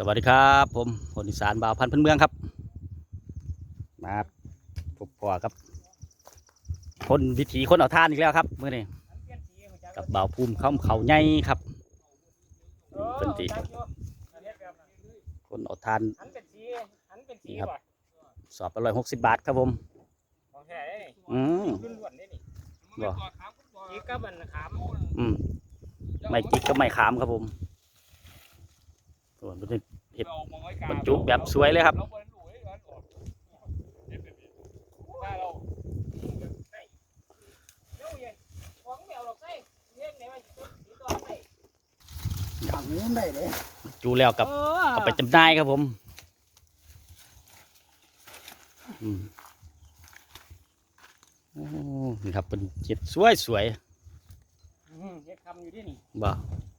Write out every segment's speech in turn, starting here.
สวัสดีครับ ผมคนอีสานบ่าวพันธุ์พื้นเมืองครับ มาพบปอครับ คนวิถีคนเอาท่านอีกแล้วครับเมื่อนี้กับบ่าวภูมิเข้าเขาใหญ่ครับเป็นตีคนเอาท่านหันเป็นสีหันเป็นสีนี่ครับว่ะสอบอร่อยหกสิบบาทครับผมของแท้เด้นี่อืมล้วนๆเด้นี่บ่อีกกับมันขามอืมไม่จิกก็ไม่ขามครับผม ส่วนเป็นบรรจุแบบสวยเลยครับเดี๋ยวเย็นของแมวหรอกไส้เลี้ยงไหนมันสิสีต่อไปทำนี้ได้เลยจูแล้วกับเอเอาไปจำหน่ายครับผมอืมโอ้นี่ครับเป็นเจ็ดสวยสวยอืมเฮ็ดคำอยู่ที่นี่ๆบ่โ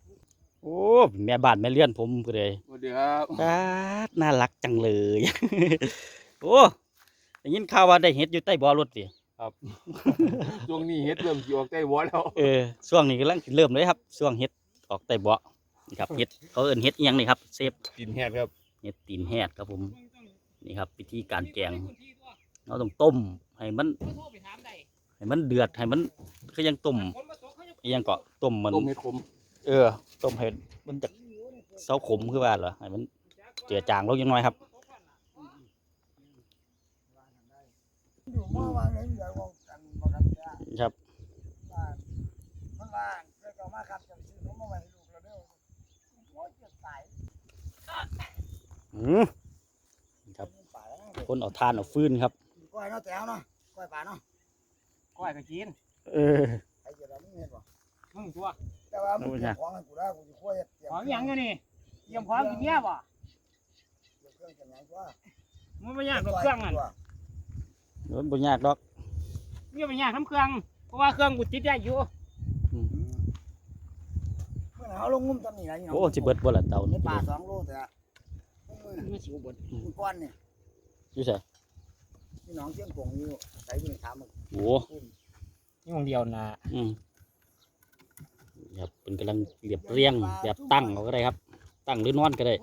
อ้แม่บ้านแม่เลื่อนผมก็เลยสวัสดีครับป๊าดน่ารักจังเลย โอ้ได้ยินข่าวว่าได้เห็ดอยู่ใต้บ่อรถสิช่วงนี้เฮ็ดเริ่มสิออกใกล้วัวแล้วเออช่วงนี้กำลังสิเริ่มเลยครับช่วงเห็ดออกใต้บ่อนี่ครับเห็ดเขาเอิ้นเห็ดอิหยังนี่ครับเซฟกินแฮดครับเห็ดตีนแหดครับผมนี่ครับวิธีการแกงเราต้องต้มให้มันเขาโทรไปถามได้ให้มันเดือดให้มันคือยังต้มคนมาตกเขาจะอิหยังเกาะต้มมันต้มเฮ็ดขม เออ ต้มให้มันจะเซาขมคือว่าเหรอให้มันเจือจางลงยังน้อยครับอยู่มาว่าเลยเดี๋ยวบอกกันบอกกันจ้าครับว่ามันว่าเดี๋ยวก็มาครับจะซื้อนมมาไว้ให้ลูกแล้วเด้อโอ้ยเจ็บสายอืมครับป่าแล้วนะคนเอาทานเอาฟืนครับกล้วยเนาะแต๋วเนาะกล้วยป่าเนาะก้อยก็กิน เออ ไอ้เจ้าเราไม่เห็นบ่มึงตัวแต่ว่ามึงเตรียมของให้กูได้กูสิกล้วยเตรียมของหยังอยู่นี่เตรียมของกินเนี้ยบ่เตรียมเครื่องเตรียมหยังตัวมันไม่ยากกับเครื่องนั่นรถบุญยากดอกนี่ไม่ยากทำเครื่องเพราะว่าเครื่องกูติดได้อยู่เมื่อเอาลงงุ้มตอนนี้นะนี่โอ้สิเบิดบ่ล่ะเต่าในนี่ป่าสองโลแต่ละมือไม่สิวบดมือก้อนเนี่ยอยู่ไสพี่น้องเชียงกงอยู่ใส่อยู่ในถามมึงโอ้นี่วงเดียวนะอืม ครับเป็นกำลังเรียบเรียงแบบตั้งเอาก็ได้ครับ ตั้งหรือนอนก็ได้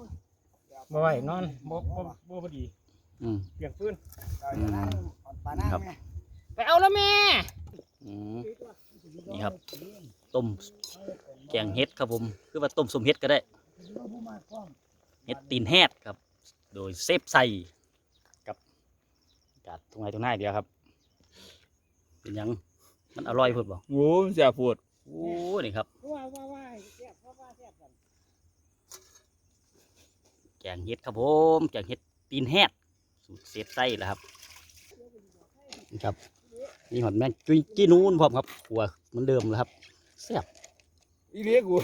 บ่ไหวนอนบ่บ่บ่พอดีอืมเปลี่ยนฟื้นปลาหน้าครับไงไปเอาแล้วแม่อืมนี่ครับ ต้มแกงเห็ดครับผมคือว่าต้มสมเห็ดก็ได้เห็ดตีนแฮดครับ โดยเซฟใส่กับกาดตรงไหนตรงไหนเดียวครับ เป็นหยังมันอร่อยเพิ่นบ่โอ้เสียปวด โอ้นี่ครับว่าว่าว่าแซ่บว่าว่าแซ่บกันแกงเห็ดครับผมแกงเห็ดตีนแฮดสูตรเซฟไส้แหละครับนี่ครับนี่หอดแม่งจุ้ยจี้นูนพร้อมครับหัวเหมันเดิมเลยครับแซ่บอีเรียกกู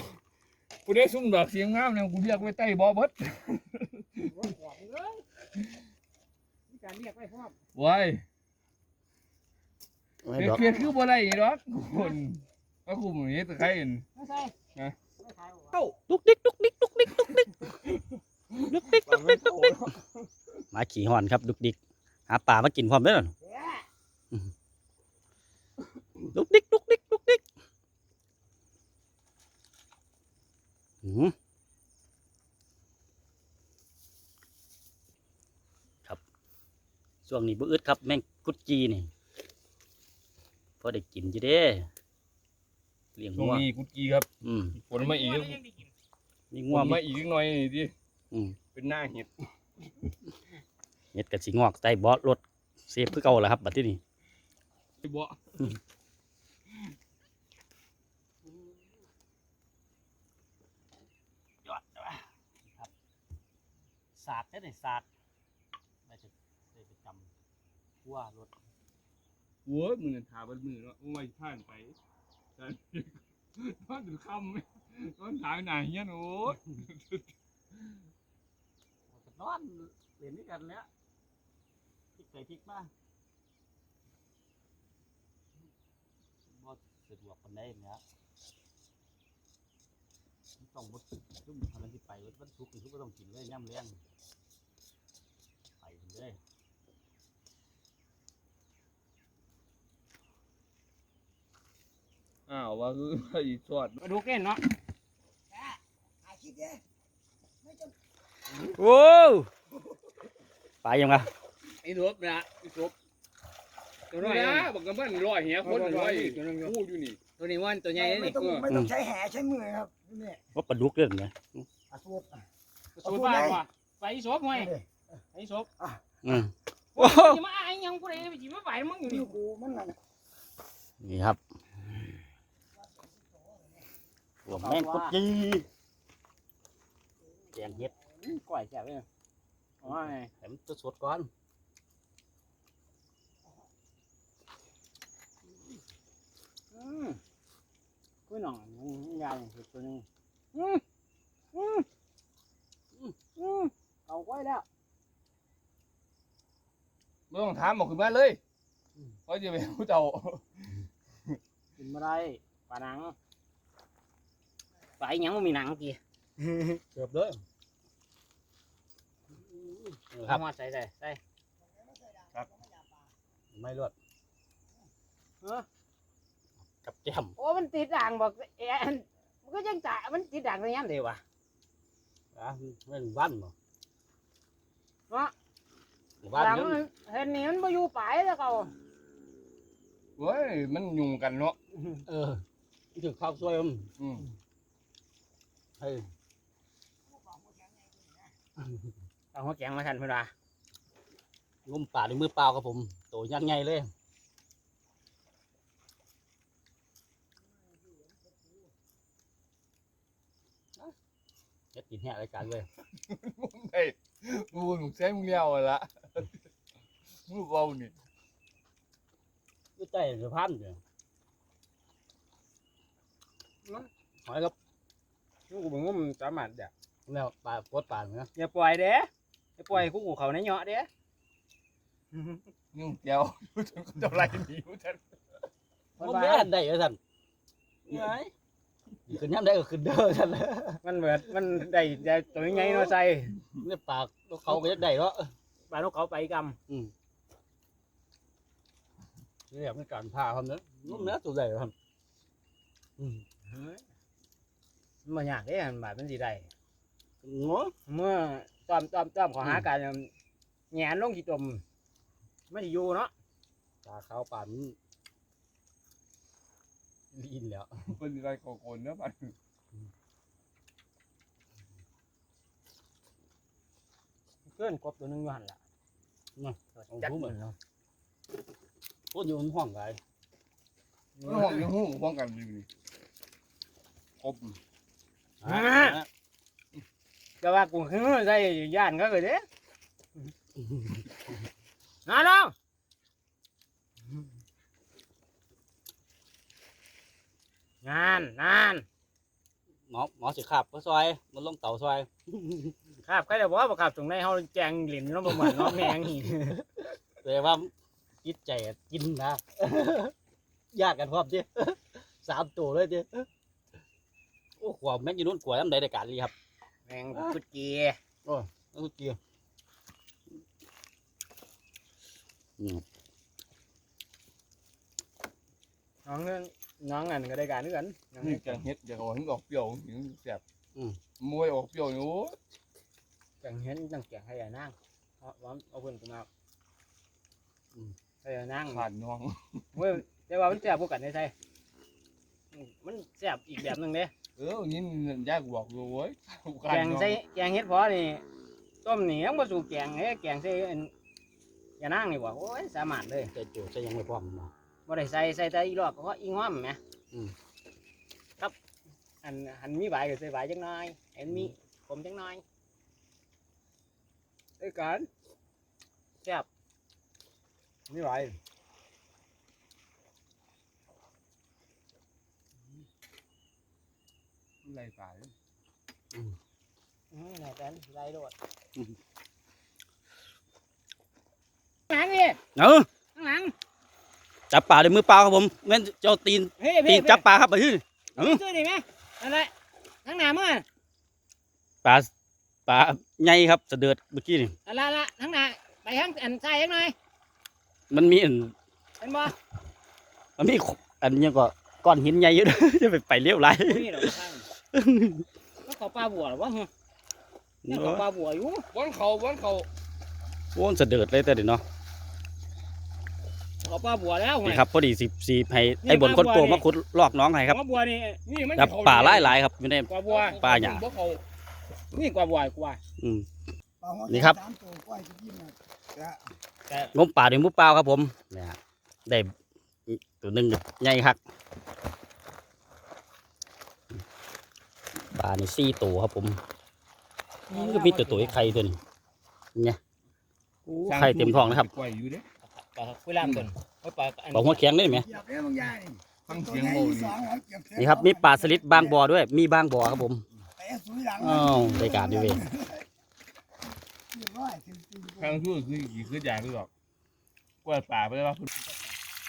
กูได้ซุ่มดอกเสียงงามเนี่ยกูเรียกไว้ใต้บ่อเบิดบอกเลยมีการเรียกไว้พร้อมไว้ไม่เปลี่ยนดอกเปลี่ยนคือบ่ได้อีดอกคน ก็คุมอย่างนี้ตะไคร้เห็นไม่ใช่ฮะไม่ขายบ่ดุกดิกดุกดิกดุกดิกดุกดิกดุกดิกดุกดิกดุกดิกหมาขี่หอนครับดุกดิกหาปลามากินพร้อมเด้อดุกดิกดุกดิกดุกดิกอืมครับช่วงนี้บ่อึดครับ แม่งกุดจีนี่พอได้กินอยู่เด้เลี้ยงช่วงังวนี้กุดกีครับอืมฝนมาอีกมีฝงัวนมีมาอีกนิดหน่อยนี่ดิอืมเป็นหน้าเห็ดเห็ดกับสีงอกใต้เบาะรถเซฟคือเก่าแหละครับบัดที่นี่บ่ศาสตร์ได้ไหนศาสตร์ได้จะได้ไปจำขั้วรถ โอ้ยมือถาบันมือเนาะโอ้ยผ่านไป แต่ตอนถึงค่ำไหมตอนถ่ายหนาเฮียนโอ้ยนอนเปลี่ยนด้วยกันแล้วพลิกไปพลิกมาบ่สะดวกคนได้เนี่ยต้องบดจุ่มทำอะไรที่ไปวันศุกร์นี่คือบ่ต้องกินเลยย่ำเลี้ยงไปเลย อ้าวว่าคือไอ้สอดมาดูเก้นเนาะถ่ายคลิปเด้ไม่จโว้วปลายังไงไอ้รบนะไอ้รบตัวนี่น้อยนะบอกกันเบิ้ลลอยเหี้ยคนลอยพูดอยู่นี่ตัวนี้มันตัวใหญ่นี่ไม่ต้องไม่ต้องใช้แหใช้มือครับนี่ว่าปลาดุกเรื่องไงอาสูตรสูตรบ้านว่ะไปศพห้อยไปศพอืมโอ้ยมาไอ้ยังกูเลยไปจีมาไปมึงอยู่นี่นี่กูมันนั่นนี่ครับ หัวแม่งกุดจีแกงเห็ดก่อยแซ่บเลยโอ้ยแต่มันตัวสดก่อนอืมกูหน่องยาเนี่ยตัวนึงอืมอืมอืมอืมเอาไว้แล้วไม่ต้องถามบอกขึ้นมาเลยเพราะจะไปผู้เจ้ากินมาได้ปลาหนัง ปลาอีหยังมันมีหนังกี่ เกือบเลยคครัรับบมาใส่ใส่ใส่ไม่รอดเออกับแก้มโอ้มันติดด่างบอกเอ็นมันก็ยังจ่ายมันติดด่างในยันเดียววะอะไม่ถึงบ้านบ่เนาะบ้านด่างยังมันเห็นนี่มันมาอยู่ป่ายแล้วเขาเว้ยมันยุ่งกันเนาะเออถึงข้าวซอยมันอืม ให้เอาหัวแกงมาทันเพื่อนว่างมป่าด้วยมือเปล่าครับผมโตยักษ์ใหญ่เลยเฮ็ดกินแห้รายการเลยเฮ้ยกูหนุ่มใช้มึงเลี้ยวละมึงเอานี่ก็ใจสะพานอยู่หอยครั บกูบอกว่ามันสามารถเด้อแล้วปลาปดปลาเนาะอย่าปล่อยเด้อย่าปล่อยกูกูเขาในเหยาะเด้ยุ่งเดียวรู้จักเจ้าไรหนีรู้จักมันไม่ทันได้เหรอท่านขึ้นย่ำได้ก็ขึ้นเด้อท่านมันเหมือนมันได้ได้ตัวใหญ่เนาะใส่นี่ปากเขาก็ได้เนาะปลานกเขาไปกนี่แบบเป็นการพาครับเนาะนุ่มเนื้อตัวใหญ่ครับอืมำ มันยากเด้มันบาดมันสิได้งอเมื่อต้อมต้อมต้อมเขอหากันแหงนลงกี่ตมไม่ได้อยู่เนาะปลาขาวปลามันลีนแล้วเป็นอะไรโกโก้เนาะมันเกินกบตัวหนึงอยู่หันละจัดมันเนาะพวกอยู่มันห้องไรมันห้องยังหูห้องกันอยู่นี่ครบ อ่าแต่ว่ากูคือใส่ย่านก็เลยเด้นาน้องงานงานหมอหมอสิขับก็ซอยมันลงเต่าซอยครับก็จะบอกว่าบ่ครับตรงในเฮาแจงหลินเนาะบ่เหมือนเนาะแมงนี่แต่ว่าจิตใจกินนะยากกันพร้อมดิสามตัวเลยดิ โอ้ขวบแม่นอยู่นู่นขวบน้ำใดในการลีครับแมงกุดจีนั่นเกี่ยวอืมน้องเงินน้องอันก็ได้การด้วยกันน้องนี่เงินแกงเห็ดอยากเอาให้ออกเปรี้ยวถึงแซ่บมวยออกเปรี้ยวอยู่จังเห็นตั้งแกงให้ยานางเอาเอาเอาเพิ่นกูมาให้ยานางขาดน้องเว้ยแต่ว่ามันแซ่บกว่ากันได้ใช่มันแซ่บอีกแบบหนึงเด้ เออนี่ยากบอกอยู่เว้ยแกงใส่แกงเฮ็ดพอนี่ต้มนี่ยังบ่สู่แกงเฮ้แกงใส่อันยานางนี่บ่โอ้ยสามารถเลยใจโจใช่ยังไม่พร้อมเนาะบ่ได้ใส่ใส่แต่อีรอบก็อีง้อมแหมอืมครับ อันอันมีใบก็ใส่ใบจังน้อยอันมีผมจังน้อยไอ้กันแซ่บมีใบ ไรตายอืมไหนกันไรโดดข้างหลังนี่เออข้างหลังจับปลาด้วยมือเปล่าครับผมแม่นเจ้าตีนเฮ้ยตีเพ่นจับปลาครับไปที่เฮ้ยช่วยดิแม่อะไรข้างหน้ามึงอะปลาปลาใหญ่ครับเสะเดือดเมื่อกี้นี่อะไรละข้างหน้าไปข้างอันซ้ายยังหน่อยมันมีอันเป็นบ่มันมีอันเนี้ยก็ก้อนหินใหญ่เยอะจะไปไปเลี้ยวไหลนี่ดอกข้าง ก็ขอปลาบัวหรอวะฮะนี่กับปลาบัวอยู่วันเขาวันเขาโอ้นเสะเดิดเลยแต่เดี๋ยวเนาะกับปลาบัวแล้วไงนี่ครับพอดีสิบสี่ให้ไอ้บนคนโตมาขุดลอกน้องให้ครับปลาบัวนี่นี่มันกับป่าหลายหลายๆครับอยู่ในกว่าบัวป่าหญ้าบ่เขานี่กว่าบัวกว่าอืมปลาหัวนี่ครับสามตัวกล้วยจะยิ้มนะแต่งมป่าด้วยมือเปล่าครับผมเนี่ยได้ตัวหนึ่งใหญ่ครับ ป่าในสี่ตัวครับผมนี่ก็มีตัวตัวไอ้ไข่ตัวนี้เนี่ยโอ้ไข่เต็มท้องนะครับปล่อยอยู่เด้ปลาคุยลามตัวไว้ปลาอันบอกหัวแข็งได้ไหมเหยียบได้บางอย่างนี่ฟังตัวเสียงไหนโมที่นี่สองเอาเหยียบเสร็จนี่ครับมีปลาสลิดบางบ่อด้วย มีบางบ่อครับผมเตะสุยหลังอ้าวรายการดีเว้ยเรียบร้อยถึงตีทางทู่คือกี่คืออย่างที่บอกกล้วยป่าไปเลยว่า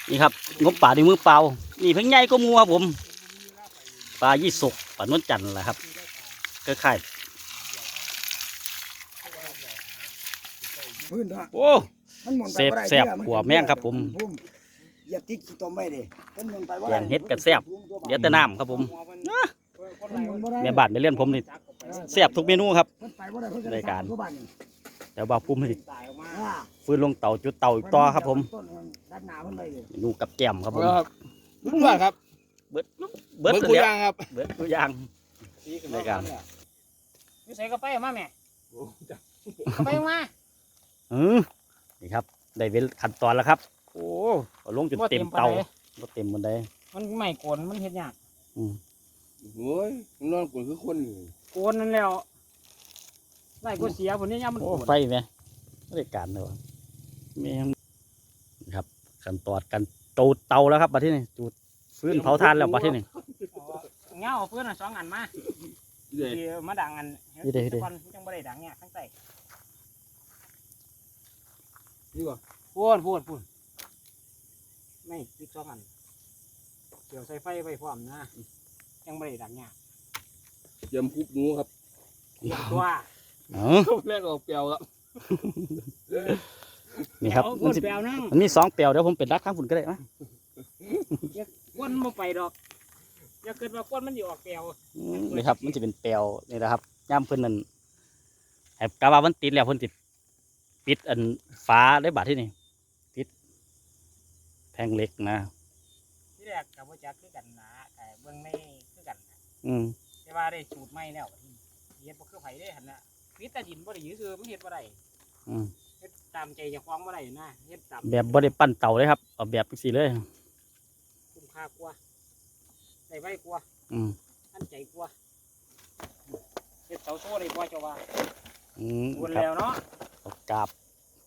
นี่ครับงมป่าด้วยมือเปล่า นี่เพิ่งใหญ่ก็มูครับผม ปลายี่สกปลานวลจันทร์แหละครับก็ไข่พื้นเถอะโอ้มันหมุนไปเสพบ่ได้แสบเชื่อหัวแม่งครับผมเหยียบติ๊กขี้ต้มไปดิมันหมุนไปบ่แกได้งเฮ็ดกับแซ่บเดี๋ยวแต่น้ำครับผมมันหมุนบ่ได้แม่บ้านไปเล่นผมนี่แซ่บทุกเมนูครับเพิ่นไปบ่ได้เพิ่นจะรายการทุบ้านนี่เดี๋ยวบ่าวพุ่มให้ตายออกมาอ่าฟื้นลงเตาจุดเตาอีกต่อครับผมต้นมันด้านหน้าเพิ่นไปดิ เมนูกับแก้มครับผม ครับทุกอย่างครับ เบิดเบิดทุเบิดกแล้วอย่างครับเบิดทุกอย่างรายการนี่ใส่กระไปมาแม่กระไปมาอือนี่ครับ ได้เวลขั้นตอนแล้วครับ โอ้เอาลงจนเต็มเตาบ่เต็มบนไดมันไม่โกนมันเฮ็ดยากอืมโอ้ยนอนกลนคือคนอยู่โกนนั่นแล้วไล่กูเสียผลนี้ยามมันโอ้โกนไฟไหมรายการเลยวะแม่งนี่ครับขั้นตอนกันตูดเตาแล้วครับบัดที่นี่จูด ฟื้นเผาทานแล้วบัดที่นี่เอาเงาเอาเพื่อนอะสองอันมาเดี๋ยวที่มาดังอันนี่เด้นี่เด้ก่อนจังบ่ได้ดังเนี่ยข้างใต้นี่ว่าพูดพูดพูดไม่ติดสองอันเดี๋ยวใส่ไฟไปพร้อมนะยังบ่ได้ดังเนี่ยเตรียมคุบหนูครับเตรียมตัว เออแรกออกเปรียวครับนี่ครับเอามันนสิแปลวนั่งมันมีสองเปลวเดี๋ยวผมเป็นรักข้างฝุ่นก็ได้นะ ก้นบ่ไปดอก อย่าเกิดว่าก้นมันอยู่ออกแปลวอืมนี่ครับ มันจะเป็นเปลวนี่นะครับย่ามเพิ่นนั่นแอบกาว่ามันติดแล้วเพิ่นติดปิดอันฟ้าได้บาดที่นี่ปิดแพงเหล็กนะที่แรกกับว่าจักคือกันนะแต่เบื้องในคือกันนะอืมแต่ว่าได้สูตรใหม่แล้วเฮ็ดบ่คือไผได้หั่นน่ะปิดแต่ดินบ่ได้ยื้อคือมันเฮ็ดบ่ได้อืมเฮ็ดตามใจเจ้าของบ่ได้นะเฮ็ดตามแบบบ่ได้ปั้นเตาเลยครับเอาแบบสีเลย คุ้มค่ากว่าได้ไว้กว่าอืมอันใจกว่าเฮ็ดเสาโซ่ได้บ่เจ้าว่าอืมวนครับแล้วเนาะเอากาบ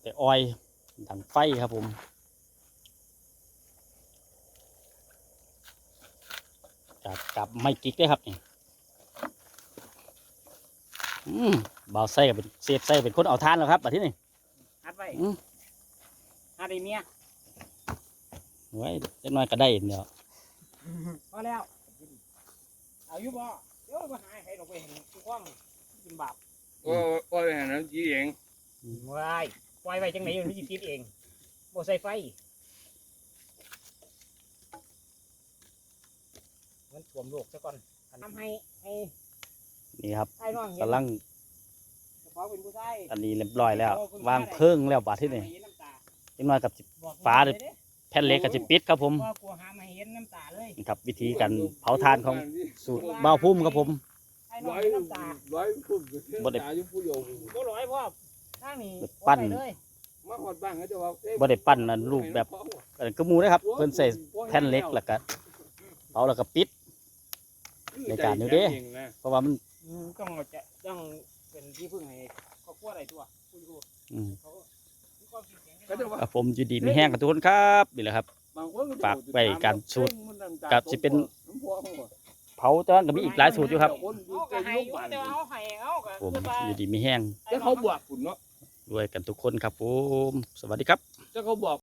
แต่อ้อยดังไฟครับผมกาบกาบไม่กิ๊กเลยครับนี่อืมบ่าวไส้ก็เป็นเสียบไส้เป็นคนเอาทานแล้วครับบัดที่นี่หัดไว้อืมหัดให้เมียไว้เล็กน้อยก็ได้เดี๋ยว พอแล้วเอาอยู่บ่เดี๋ยวมาหาให้ดอกไปเห็นทุกห้องกินบาปโอ้ยโอ้ยหันน้ำจีเองว้ายปล่อยไว้จังไหนมันสิติดเองบ่ใส่ไฟ มันท่วมโลกซะก่อนทำให้ให้นี่ครับไอ้น้องเห็นกำลังเฉพาะเป็นผู้ชายอันนี้เรียบร้อยแล้ว วางเพิ่งแล้วบัดที่นี่ให้เห็นน้ำตาเล็กน้อยกับสิบอกฟ้าเด้อ แผ่นเหล็กก็จะปิดครับผมว่ากลัวหามาเห็นน้ำตาเลยนี่ครับวิธีการเผาทานของสูตรเบาพุ่มครับผม ไอ้น้องร้อยเห็นน้ำตาร้อยคุบบ่ได้ ตาอยู่ผู้เดียวบ่ร้อยพ่อทางนี้ปั้นโอ้ยเลยมาหอดบ้างเขาจะว่าเอ้ยบ่ได้ปั้นอันรูปแบบอันกระมูนะครับเพิ่นใส่แผ่นเหล็กแล้วก็เผาแล้วก็ปิด ในการนี้เด้ เพราะว่ามันอืมต้องเอาจะต้องเป็นที่พึ่งให้ครอบครัวอะไรตัวผู้อยู่อืมเขามีความคิดเห็นเขาจะว่า ครับผมอยู่ดีมีแห้งกับทุกคนครับนี่แหละครับบางคนจะฝากไว้การสูตรมันน้ำตากับสิเป็นน้ำพวกเขาบ่เผาตอนก็มีอีกหลายสูตรอยู่ครับคนอยู่เอาใจก็ให้ลูกอยู่บ้านแต่ว่าเอาให้เอาก็ผมคือว่าอยู่ดีมีแห้งแต่เขาบอกคุณเนาะรวยกันทุกคนครับผม สวัสดีครับแต่เขาบอก